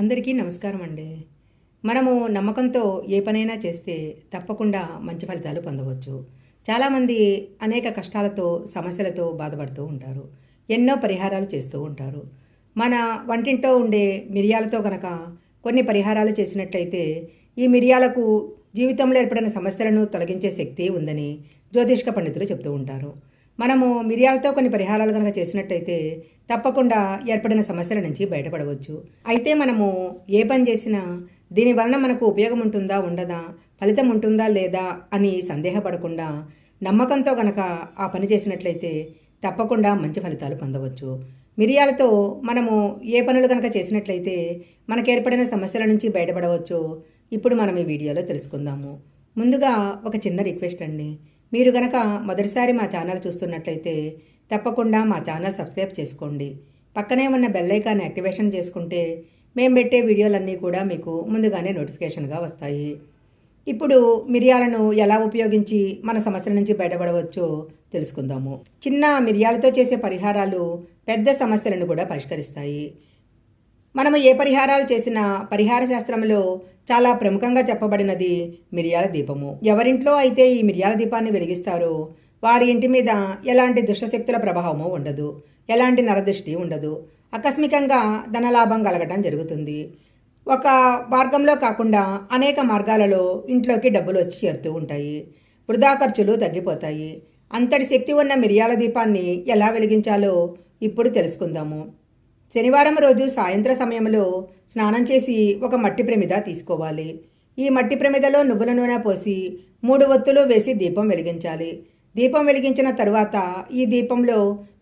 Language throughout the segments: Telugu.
అందరికీ నమస్కారం అండి. మనము నమ్మకంతో ఏ పనైనా చేస్తే తప్పకుండా మంచి ఫలితాలు పొందవచ్చు. చాలామంది అనేక కష్టాలతో సమస్యలతో బాధపడుతూ ఉంటారు. ఎన్నో పరిహారాలు చేస్తూ ఉంటారు. మన వంటింట్లో ఉండే మిరియాలతో గనక కొన్ని పరిహారాలు చేసినట్లయితే ఈ మిరియాలకు జీవితంలో ఏర్పడిన సమస్యలను తొలగించే శక్తి ఉందని జ్యోతిష్క పండితులు చెప్తూ ఉంటారు. మనము మిరియాలతో కొన్ని పరిహారాలు కనుక చేసినట్టయితే తప్పకుండా ఏర్పడిన సమస్యల నుంచి బయటపడవచ్చు. అయితే మనము ఏ పని చేసినా దీని వలన మనకు ఉపయోగం ఉంటుందా ఉండదా ఫలితం ఉంటుందా లేదా అని సందేహపడకుండా నమ్మకంతో గనక ఆ పని చేసినట్లయితే తప్పకుండా మంచి ఫలితాలు పొందవచ్చు. మిరియాలతో మనము ఏ పనులు కనుక చేసినట్లయితే మనకు ఏర్పడిన సమస్యల నుంచి బయటపడవచ్చు ఇప్పుడు మనం ఈ వీడియోలో తెలుసుకుందాము. ముందుగా ఒక చిన్న రిక్వెస్ట్ అండి. మీరు గనక మొదటిసారి మా ఛానల్ చూస్తున్నట్లయితే తప్పకుండా మా ఛానల్ సబ్స్క్రైబ్ చేసుకోండి. పక్కనే ఉన్న బెల్ ఐకాన్ యాక్టివేషన్ చేసుకుంటే మేము పెట్టే వీడియోలన్నీ కూడా మీకు ముందుగానే నోటిఫికేషన్గా వస్తాయి. ఇప్పుడు మిరియాలను ఎలా ఉపయోగించి మన సమస్యల నుంచి బయటపడవచ్చో తెలుసుకుందాము. చిన్న మిరియాలతో చేసే పరిహారాలు పెద్ద సమస్యలను కూడా పరిష్కరిస్తాయి. మనము ఏ పరిహారాలు చేసినా పరిహార శాస్త్రంలో చాలా ప్రముఖంగా చెప్పబడినది మిరియాల దీపము. ఎవరింట్లో అయితే ఈ మిరియాల దీపాన్ని వెలిగిస్తారో వారి ఇంటి మీద ఎలాంటి దుష్టశక్తుల ప్రభావము ఉండదు. ఎలాంటి నరదృష్టి ఉండదు. ఆకస్మికంగా ధనలాభం కలగటం జరుగుతుంది. ఒక మార్గంలో కాకుండా అనేక మార్గాలలో ఇంట్లోకి డబ్బులు వచ్చి చేరుతూ ఉంటాయి. వృధా ఖర్చులు తగ్గిపోతాయి. అంతటి శక్తి ఉన్న మిరియాల దీపాన్ని ఎలా వెలిగించాలో ఇప్పుడు తెలుసుకుందాము. శనివారం రోజు సాయంత్ర సమయంలో స్నానం చేసి ఒక మట్టి ప్రమిద తీసుకోవాలి. ఈ మట్టి ప్రమిదలో నువ్వుల నూనె పోసి మూడు ఒత్తులు వేసి దీపం వెలిగించాలి. దీపం వెలిగించిన తర్వాత ఈ దీపంలో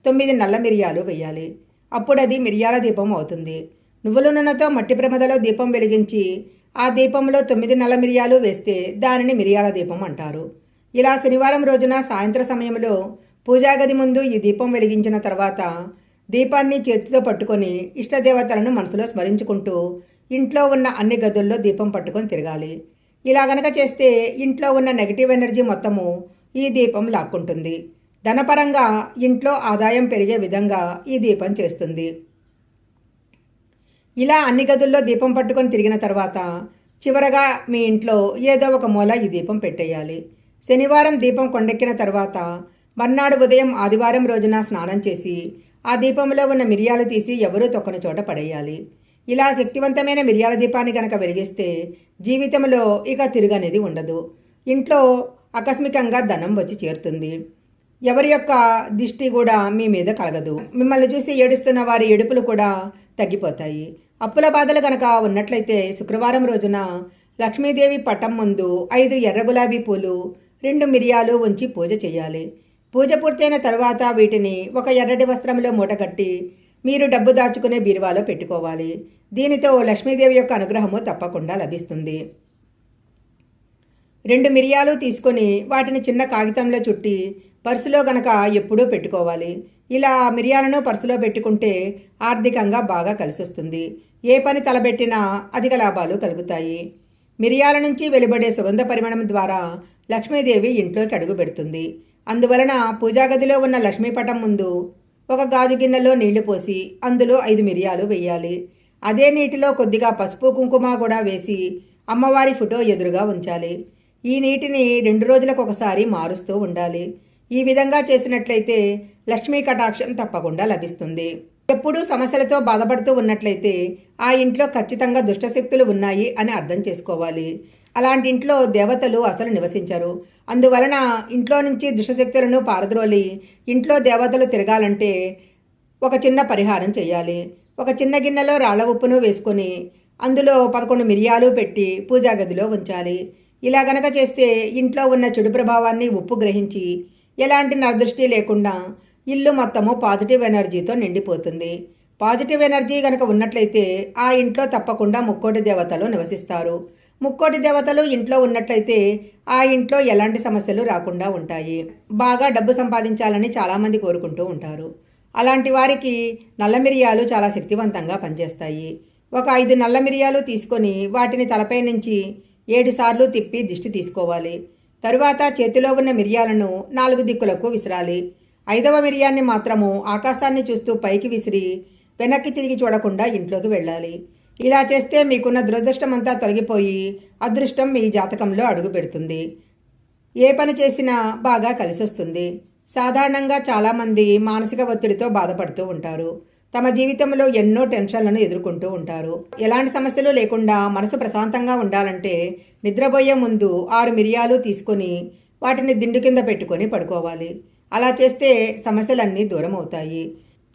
తొమ్మిది నల్ల మిరియాలు వేయాలి. అప్పుడు అది మిరియాల దీపం అవుతుంది. నువ్వుల నూనెతో మట్టి ప్రమిదలో దీపం వెలిగించి ఆ దీపంలో తొమ్మిది నల్ల మిరియాలు వేస్తే దానిని మిరియాల దీపం అంటారు. ఇలా శనివారం రోజున సాయంత్ర సమయంలో పూజాగది ముందు ఈ దీపం వెలిగించిన తర్వాత దీపాన్ని చేతితో పట్టుకొని ఇష్టదేవతలను మనసులో స్మరించుకుంటూ ఇంట్లో ఉన్న అన్ని గదుల్లో దీపం పట్టుకొని తిరగాలి. ఇలా గనక చేస్తే ఇంట్లో ఉన్న నెగిటివ్ ఎనర్జీ మొత్తము ఈ దీపం లాక్కుంటుంది. ధనపరంగా ఇంట్లో ఆదాయం పెరిగే విధంగా ఈ దీపం చేస్తుంది. ఇలా అన్ని గదుల్లో దీపం పట్టుకొని తిరిగిన తర్వాత చివరగా మీ ఇంట్లో ఏదో ఒక మూల ఈ దీపం పెట్టేయాలి. శనివారం దీపం కొండెక్కిన తర్వాత మర్నాడు ఉదయం ఆదివారం రోజున స్నానం చేసి ఆ దీపంలో ఉన్న మిరియాలు తీసి ఎవరూ తొక్కని చోట పడేయాలి. ఇలా శక్తివంతమైన మిరియాల దీపాన్ని కనుక వెలిగిస్తే జీవితంలో ఇక తిరుగనేది ఉండదు. ఇంట్లో ఆకస్మికంగా ధనం వచ్చి చేరుతుంది. ఎవరి యొక్క దిష్టి కూడా మీ మీద కలగదు. మిమ్మల్ని చూసి ఏడుస్తున్న వారి ఏడుపులు కూడా తగ్గిపోతాయి. అప్పుల బాధలు కనుక ఉన్నట్లయితే శుక్రవారం రోజున లక్ష్మీదేవి పటం ముందు ఐదు ఎర్ర గులాబీ పూలు రెండు మిరియాలు ఉంచి పూజ చేయాలి. పూజ పూర్తయిన తర్వాత వీటిని ఒక ఎర్రటి వస్త్రంలో మూటగట్టి మీరు డబ్బు దాచుకునే బీరువాలో పెట్టుకోవాలి. దీనితో లక్ష్మీదేవి యొక్క అనుగ్రహము తప్పకుండా లభిస్తుంది. రెండు మిరియాలు తీసుకొని వాటిని చిన్న కాగితంలో చుట్టి పర్సులో గనక ఎప్పుడూ పెట్టుకోవాలి. ఇలా మిరియాలను పర్సులో పెట్టుకుంటే ఆర్థికంగా బాగా కలిసొస్తుంది. ఏ పని తలబెట్టినా అధిక లాభాలు కలుగుతాయి. మిరియాల నుంచి వెలువడే సుగంధ పరిమాణం ద్వారా లక్ష్మీదేవి ఇంట్లోకి అడుగు పెడుతుంది. అందువలన పూజాగదిలో ఉన్న లక్ష్మీపటం ముందు ఒక గాజు గిన్నెలో నీళ్ళు పోసి అందులో ఐదు మిరియాలు వేయాలి. అదే నీటిలో కొద్దిగా పసుపు కుంకుమ కూడా వేసి అమ్మవారి ఫోటో ఎదురుగా ఉంచాలి. ఈ నీటిని రెండు రోజులకు ఒకసారి మారుస్తూ ఉండాలి. ఈ విధంగా చేసినట్లయితే లక్ష్మీ కటాక్షం తప్పకుండా లభిస్తుంది. ఎప్పుడూ సమస్యలతో బాధపడుతూ ఉన్నట్లయితే ఆ ఇంట్లో ఖచ్చితంగా దుష్టశక్తులు ఉన్నాయి అని అర్థం చేసుకోవాలి. అలాంటి ఇంట్లో దేవతలు అసలు నివసించరు. అందువలన ఇంట్లో నుంచి దుష్టశక్తులను పారద్రోలి ఇంట్లో దేవతలు తిరగాలంటే ఒక చిన్న పరిహారం చేయాలి ఒక చిన్న గిన్నెలో రాళ్ళ ఉప్పును వేసుకొని అందులో పదకొండు మిరియాలు పెట్టి పూజా గదిలో ఉంచాలి. ఇలా గనక చేస్తే ఇంట్లో ఉన్న చెడు ప్రభావాన్ని ఉప్పు గ్రహించి ఎలాంటి నరదృష్టి లేకుండా ఇల్లు మొత్తము పాజిటివ్ ఎనర్జీతో నిండిపోతుంది. పాజిటివ్ ఎనర్జీ కనుక ఉన్నట్లయితే ఆ ఇంట్లో తప్పకుండా ముక్కోటి దేవతలు నివసిస్తారు. ముక్కోటి దేవతలు ఇంట్లో ఉన్నట్లయితే ఆ ఇంట్లో ఎలాంటి సమస్యలు రాకుండా ఉంటాయి. బాగా డబ్బు సంపాదించాలని చాలామంది కోరుకుంటూ ఉంటారు. అలాంటి వారికి నల్ల మిరియాలు చాలా శక్తివంతంగా పనిచేస్తాయి. ఒక ఐదు నల్ల మిరియాలు తీసుకొని వాటిని తలపై నుంచి ఏడుసార్లు తిప్పి దిష్టి తీసుకోవాలి. తరువాత చేతిలో ఉన్న మిరియాలను నాలుగు దిక్కులకు విసిరాలి. ఐదవ మిరియాన్ని మాత్రము ఆకాశాన్ని చూస్తూ పైకి విసిరి వెనక్కి తిరిగి చూడకుండా ఇంట్లోకి వెళ్ళాలి. ఇలా చేస్తే మీకున్న దురదృష్టం అంతా తొలగిపోయి అదృష్టం మీ జాతకంలో అడుగు పెడుతుంది. ఏ పని చేసినా బాగా కలిసొస్తుంది. సాధారణంగా చాలామంది మానసిక ఒత్తిడితో బాధపడుతూ ఉంటారు. తమ జీవితంలో ఎన్నో టెన్షన్లను ఎదుర్కొంటూ ఉంటారు. ఎలాంటి సమస్యలు లేకుండా మనసు ప్రశాంతంగా ఉండాలంటే నిద్రపోయే ముందు ఆరు మిరియాలు తీసుకొని వాటిని దిండు కింద పెట్టుకొని పడుకోవాలి. అలా చేస్తే సమస్యలన్నీ దూరం అవుతాయి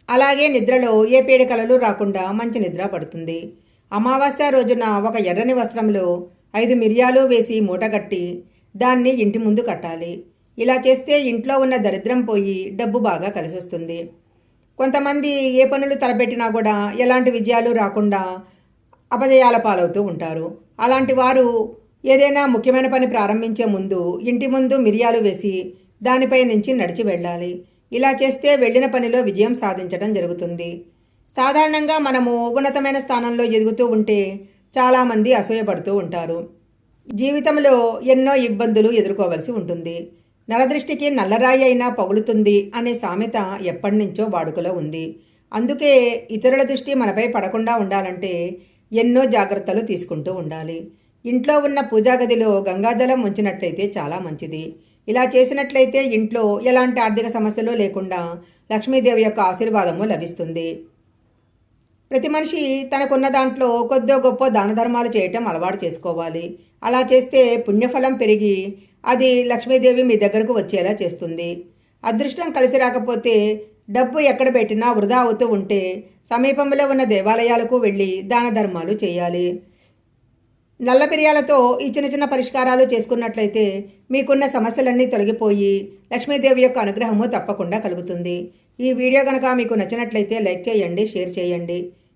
అలాగే నిద్రలో ఏ పీడకలలు రాకుండా మంచి నిద్ర పడుతుంది. అమావాస్య రోజున ఒక ఎర్రని వస్త్రంలో ఐదు మిరియాలు వేసి మూట కట్టి దాన్ని ఇంటి ముందు కట్టాలి. ఇలా చేస్తే ఇంట్లో ఉన్న దరిద్రం పోయి డబ్బు బాగా కలిసొస్తుంది. కొంతమంది ఏ పనులు తలపెట్టినా కూడా ఎలాంటి విజయాలు రాకుండా అపజయాల పాలవుతూ ఉంటారు. అలాంటి వారు ఏదైనా ముఖ్యమైన పని ప్రారంభించే ముందు ఇంటి ముందు మిరియాలు వేసి దానిపై నుంచి నడిచి వెళ్ళాలి. ఇలా చేస్తే వెళ్ళిన పనిలో విజయం సాధించడం జరుగుతుంది. సాధారణంగా మనము ఉన్నతమైన స్థానంలో ఎదుగుతూ ఉంటే చాలామంది అసూయపడుతూ ఉంటారు. జీవితంలో ఎన్నో ఇబ్బందులు ఎదుర్కోవలసి ఉంటుంది. నరదృష్టికి నల్లరాయి అయినా పగులుతుంది అనే సామెత ఎప్పటి నుంచో వాడుకలో ఉంది. అందుకే ఇతరుల దృష్టి మనపై పడకుండా ఉండాలంటే ఎన్నో జాగ్రత్తలు తీసుకుంటూ ఉండాలి. ఇంట్లో ఉన్న పూజా గదిలో గంగాజలం ఉంచినట్లయితే చాలా మంచిది. ఇలా చేసినట్లయితే ఇంట్లో ఎలాంటి ఆర్థిక సమస్యలు లేకుండా లక్ష్మీదేవి యొక్క ఆశీర్వాదము లభిస్తుంది. ప్రతి మనిషి తనకున్న దాంట్లో కొద్దో గొప్ప దాన ధర్మాలు చేయటం అలవాటు చేసుకోవాలి. అలా చేస్తే పుణ్యఫలం పెరిగి అది లక్ష్మీదేవి మీ దగ్గరకు వచ్చేలా చేస్తుంది. అదృష్టం కలిసి రాకపోతే డబ్బు ఎక్కడ పెట్టినా వృధా అవుతూ ఉంటే సమీపంలో ఉన్న దేవాలయాలకు వెళ్ళి దాన ధర్మాలు చేయాలి. నల్ల మిరియాలతో ఈ చిన్న చిన్న పరిష్కారాలు చేసుకున్నట్లయితే మీకున్న సమస్యలన్నీ తొలగిపోయి లక్ష్మీదేవి యొక్క అనుగ్రహము తప్పకుండా కలుగుతుంది. ఈ వీడియో కనుక మీకు నచ్చినట్లయితే లైక్ చేయండి షేర్ చేయండి.